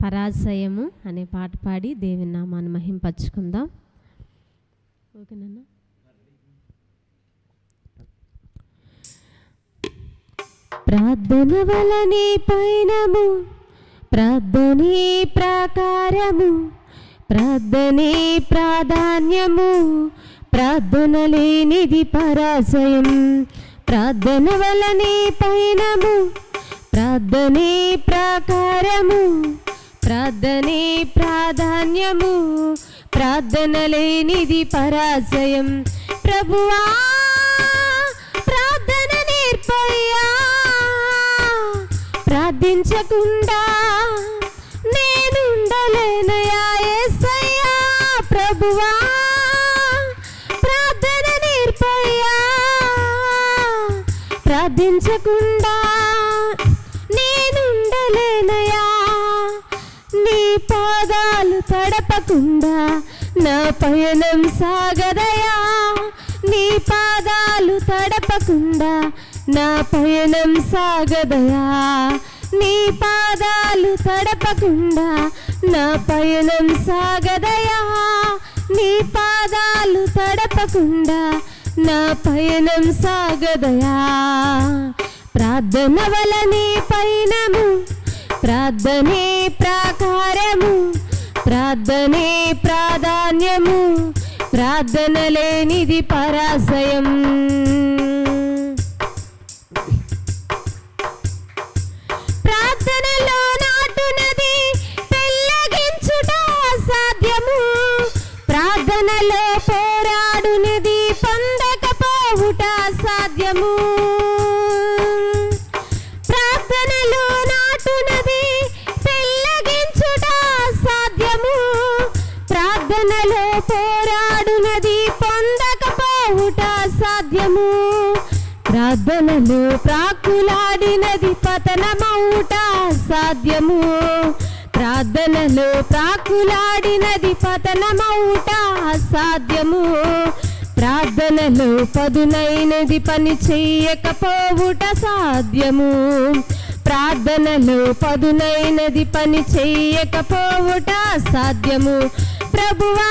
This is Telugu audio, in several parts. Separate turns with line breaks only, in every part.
పరాశయము అనే పాట పాడి దేవుని నామాన్ని మహింపచ్చుకుందాం ఓకేనన్నా ప్రార్థన వలనే పైనము ప్రార్థనే ప్రాకారము ప్రార్థనే ప్రాధాన్యము ప్రార్థన లేనిది పరాశయం. ప్రార్థన వలనే పైనము ప్రార్థనే ప్రాకారము ప్రార్థనే ప్రాధాన్యము ప్రార్థన లేనిది పరాజయం ప్రభువా ప్రార్థన నేర్పయ్యా. ప్రార్థించకుండా నేనుండలేనయా యేసయ్యా ప్రభువా. ప్రార్థన నేర్పయ్యా. ప్రార్థించకుండా రాగాలు తడపకుండా నా పయనం సాగదయా. నీ పాదాలు తడపకుండా నా పయనం సాగదయా. నీ పాదాలు తడపకుండా నా పయనం సాగదయా. నీ పాదాలు తడపకుండా నా పయనం సాగదయా. ప్రార్థన వలనే పయనము ప్రార్థనే ప్రాకారము. ప్రార్థనే ప్రాధాన్యము ప్రార్థన లేనిది పరాజయం పోరాడునది పొందకపోవుట సాధ్యము. ప్రార్థనలు ప్రాకులాడినది పతనమౌట సాధ్యము. ప్రార్థనలు ప్రాకులాడినది పతనమౌట అసాధ్యము ప్రార్థనలు పదునైనది పని చెయ్యకపోవుట సాధ్యము. ప్రార్థనలు పదునైనది పని చెయ్యకపోవుట సాధ్యము. ప్రభువా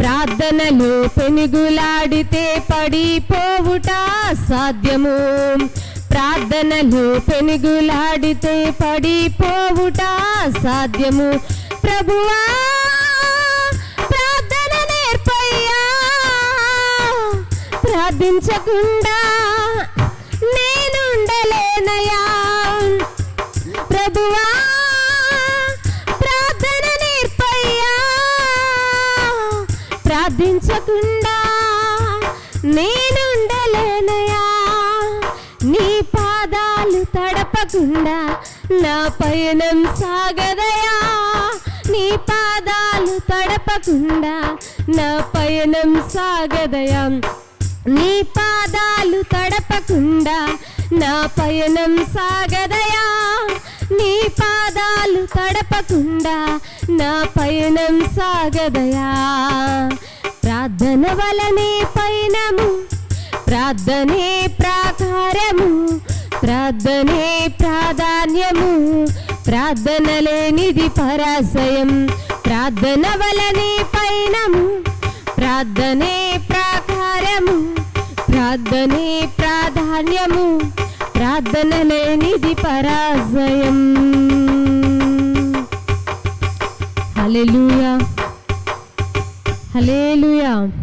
ప్రార్థనలు పెనుగులాడితే పడిపోవుట సాధ్యము. ప్రార్థనలు పెనుగులాడితే పడిపోవుట సాధ్యము. ప్రభువా ప్రార్థన నేర్పయ్యా. ప్రార్థించకుండా పాదాలు తడపకుండా నా పయనం సాగదయా. పాదాలు తడపకుండా నా పయనం సాగదయా. నీ పాదాలు తడపకుండా నా పయనం సాగదయా. నీ పాదాలు తడపకుండా నా పయనం సాగదయా. ప్రార్థన వలనే పయనము ప్రార్థనే ప్రాకారము ప్రార్థనే ప్రాధాన్యము ప్రార్థన లేనిది పరాశయం. ప్రార్థన వలనే పైనము ప్రార్థనే ప్రాకారము ప్రార్థనే ప్రాధాన్యము ప్రార్థన లేనిది పరాశయం. హల్లెలూయా. హల్లెలూయా.